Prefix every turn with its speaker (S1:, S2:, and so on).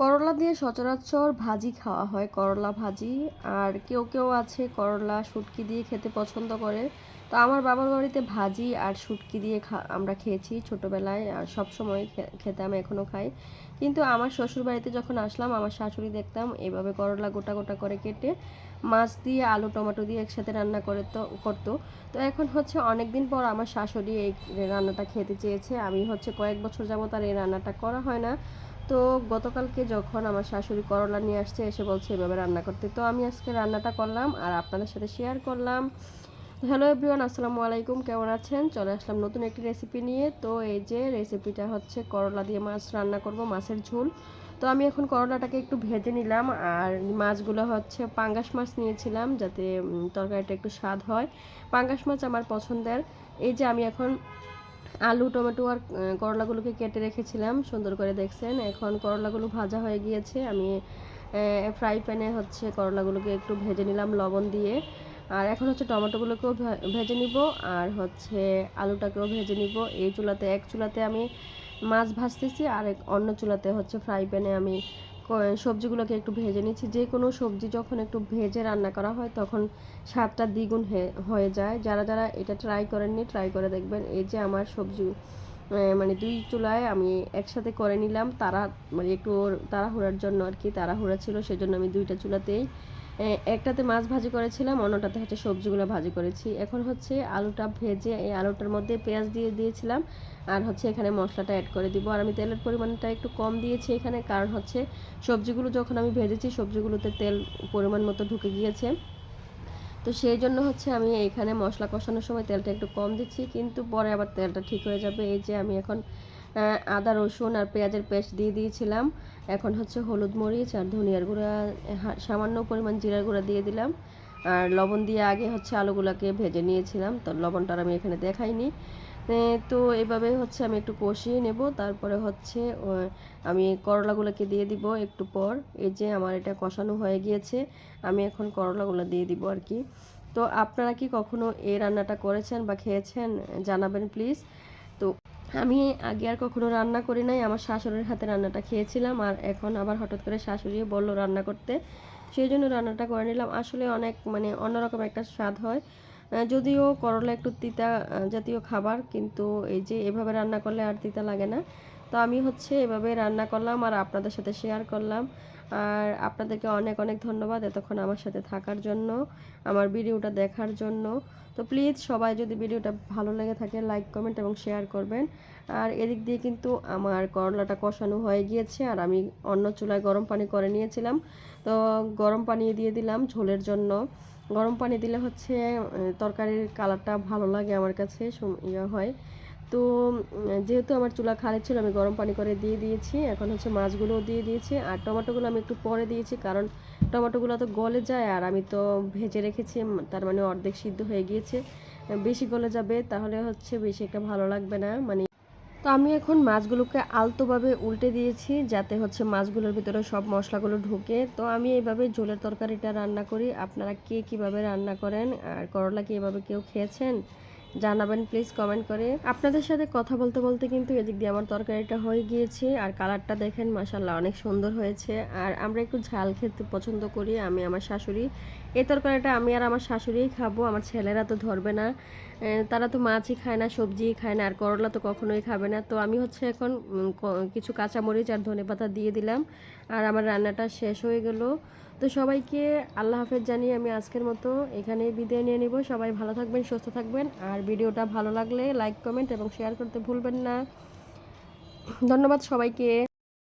S1: করলা দিয়ে সচরাচর ভাজি খাওয়া হয়, করলা ভাজি। আর কেউ কেউ আছে করলা, শুটকি দিয়ে খেতে পছন্দ করে। তো আমার বাবার বাড়িতে ভাজি আর শুটকি দিয়ে আমরা খেয়েছি ছোটোবেলায়। আর সবসময় খেতে আমি এখনও খাই। কিন্তু আমার শ্বশুর বাড়িতে যখন আসলাম, আমার শাশুড়ি দেখতাম এভাবে করলা গোটা গোটা করে কেটে মাছ দিয়ে আলু, টমেটো দিয়ে একসাথে রান্না করে তো, করতো। তো এখন হচ্ছে অনেক দিন পর আমার শাশুড়ি এই রান্নাটা খেতে চেয়েছে। আমি হচ্ছে কয়েক বছর যাব তার এই রান্নাটা করা হয় না। তো গতকালকে যখন আমার শাশুড়ি করলা নিয়ে আসছে, এসে বলছে, এভাবে রান্না করতে। তো আমি আজকে রান্নাটা করলাম আর আপনাদের সাথে শেয়ার করলাম। হ্যালো এভরিওয়ান আসসালামু আলাইকুম। কেমন আছেন? চলে আসলাম নতুন একটি রেসিপি নিয়ে। তো এই যে রেসিপিটা হচ্ছে, করলা দিয়ে মাছ রান্না করব, মাছের ঝোল। তো আমি এখন করলাটাকে একটু ভেজে নিলাম আর মাছগুলো হচ্ছে পাঙ্গাস মাছ নিয়েছিলাম যাতে তরকারিটা একটু স্বাদ হয়। পাঙ্গাস মাছ আমার পছন্দের। এই যে আমি এখন আলু, টমেটো আর করলাগুলোকে কেটে রেখেছিলাম, সুন্দর করে দেখছেন। এখন করলাগুলো ভাজা হয়ে গিয়েছে। আমি ফ্রাই প্যানে হচ্ছে করলাগুলোকে একটু ভেজে নিলাম লবণ দিয়ে। আর এখন হচ্ছে টমেটোগুলোকেও ভেজে নিব। আর হচ্ছে আলুটাকেও ভেজে নিব। এই চুলাতে, এক চুলাতে আমি মাছ ভাজতেছি। আর অন্য চুলাতে হচ্ছে ফ্রাই প্যানে আমি সবজিগুলোকে একটু ভেজে নিচ্ছি। যে কোনো সবজি যখন একটু ভেজে রান্না করা হয়, তখন স্বাদটা দ্বিগুণ হয়ে যায়। যারা যারা এটা ট্রাই করেননি ট্রাই করে দেখবেন। এই যে আমার সবজি মানে দুই চুলায় আমি একসাথে করে নিলাম। তারা মানে একটু তাড়াহুড়ার জন্য আর কি, তাড়াহুড়া ছিল, সেজন্য আমি দুইটা চুলাতেই একটাতে মাছ ভাজি করেছিলাম, অন্যটাতে হচ্ছে সবজিগুলো ভাজি করেছি। এখন হচ্ছে আলুটা ভেজে এই আলুটার মধ্যে পেঁয়াজ দিয়ে দিয়েছিলাম, আর হচ্ছে এখানে মশলাটা অ্যাড করে দিব। আর আমি তেলের পরিমাণটা একটু কম দিয়েছি এখানে, কারণ হচ্ছে সবজিগুলো যখন আমি ভেজেছি, সবজিগুলোতে তেল পরিমাণ মতো ঢুকে গিয়েছে। তো সেই জন্য হচ্ছে আমি এখানে মশলা কষানোর সময় তেলটা একটু কম দিচ্ছি, কিন্তু পরে আবার তেলটা ঠিক হয়ে যাবে। এই যে আমি এখন আদা, রসুন আর পেঁয়াজের পেস্ট দিয়ে দিয়েছিলাম। এখন হচ্ছে হলুদ মরিচ আর ধনিয়ার গুঁড়া সামান্য পরিমাণ জিরার গুঁড়া দিয়ে দিলাম। আর লবণ দিয়ে আগে হচ্ছে আলুগুলোকে ভেজে নিয়েছিলাম, তো লবণটা আমি এখানে দেখাইনি। তো এভাবে হচ্ছে আমি একটু কষিয়ে নেব, তারপরে হচ্ছে আমি করলাগুলোকে দিয়ে দিব একটু পর। এই যে আমার এটা কষানো হয়ে গিয়েছে, আমি এখন করলাগুলো দিয়ে দিব আর কি। তো আপনারা কি কখনো এই রান্নাটা করেছেন বা খেয়েছেন, জানাবেন প্লিজ। আমি আগে আর কখনো রান্না করি নাই। আমার শাশুড়ির হাতে রান্নাটা খেয়েছিলাম আর এখন আবার হঠাৎ করে শাশুড়ি বলল রান্না করতে। সেই জন্য রান্নাটা করে নিলাম। আসলে অনেক মানে অন্যরকম একটা স্বাদ হয়। যদিও করলা একটু তিতা জাতীয় খাবার, কিন্তু এই যে এভাবে রান্না করলে আর তিতা লাগে না। তো আমি হচ্ছে এভাবে রান্না করলাম আর আপনাদের সাথে শেয়ার করলাম। আর আপনাদেরকে অনেক অনেক ধন্যবাদ এতক্ষণ আমার সাথে থাকার জন্য, আমার ভিডিওটা দেখার জন্য। তো প্লিজ সবাই যদি ভিডিওটা ভালো লেগে থাকে লাইক কমেন্ট এবং শেয়ার করবেন। আর এদিক দিয়ে কিন্তু আমার করলাটা কষানো হয়ে গিয়েছে আর আমি অন্য চুলায় গরম পানি করে নিয়েছিলাম। তো গরম পানি দিয়ে দিলাম ঝোলের জন্য। গরম পানি দিলে হচ্ছে তরকারির কালারটা ভালো লাগে আমার কাছে ইয়ে হয়। তো যেহেতু আমার চুলা খালি ছিল, আমি গরম পানি করে দিয়ে দিয়েছি। এখন হচ্ছে মাছগুলোও দিয়ে দিয়েছি। আর টমেটোগুলো আমি একটু পরে দিয়েছি, কারণ টমেটোগুলো তো গলে যায়, আর আমি তো ভেজে রেখেছি তার মানে অর্ধেক সিদ্ধ হয়ে গিয়েছে। বেশি গলে যাবে, তাহলে হচ্ছে বেশি একটা ভালো লাগবে না মানে তো আমি এখন মাছগুলোকে আলতোভাবে উল্টে দিয়েছি, যাতে হচ্ছে মাছগুলোর ভিতরে সব মশলাগুলো ঢুকে। তো আমি এইভাবে ঝোলের তরকারিটা রান্না করি। আপনারা কে কীভাবে রান্না করেন, আর করলা কি এভাবে কেউ খেয়েছেন? জানাবেন প্লিজ কমেন্ট করে। আপনাদের সাথে কথা বলতে বলতে কিন্তু এদিক দিয়ে আমার তরকারিটা হয়ে গিয়েছে, আর কালারটা দেখেন মাসাল্লাহ অনেক সুন্দর হয়েছে। আর আমরা একটু ঝাল খেতে পছন্দ করি, আমি আমার শাশুড়ি। এই তরকারিটা আমি আর আমার শাশুড়িই খাব, আমার ছেলেরা তো ধরবে না। তারা তো মাছই খায় না, সবজিই খায় না, আর করলা তো কখনোই খাবে না। তো আমি হচ্ছে এখন কিছু কাঁচামরিচ আর ধনে পাতা দিয়ে দিলাম, আর আমার রান্নাটা শেষ হয়ে গেল। তো সবাইকে আল্লাহ হাফেজ জানিয়ে আমি আজকের মতো এখানে বিদায় নিয়ে নিব। সবাই ভালো থাকবেন, সুস্থ থাকবেন। আর ভিডিওটা ভালো লাগলে লাইক, কমেন্ট এবং শেয়ার করতে ভুলবেন না। ধন্যবাদ সবাইকে।